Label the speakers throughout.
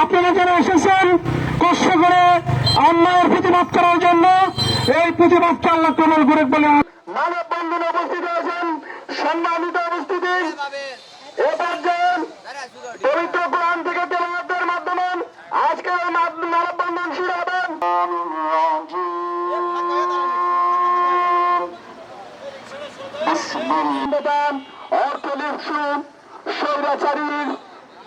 Speaker 1: আপনারা যারা এসেছেন, কষ্ট করে অন্যায়ের প্রতিবাদ করার জন্য এই প্রতিবাদকে আল্লাহ কবল করে বলে মানব বন্ধন উপস্থিত আছেন সম্মানিত উপস্থিতি। হবেন অর্থলিপসু স্বৈরাচারীর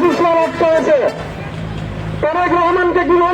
Speaker 1: ফ্যাসিস্ট রক্ত হয়েছে তারেক রহমানকে গুলো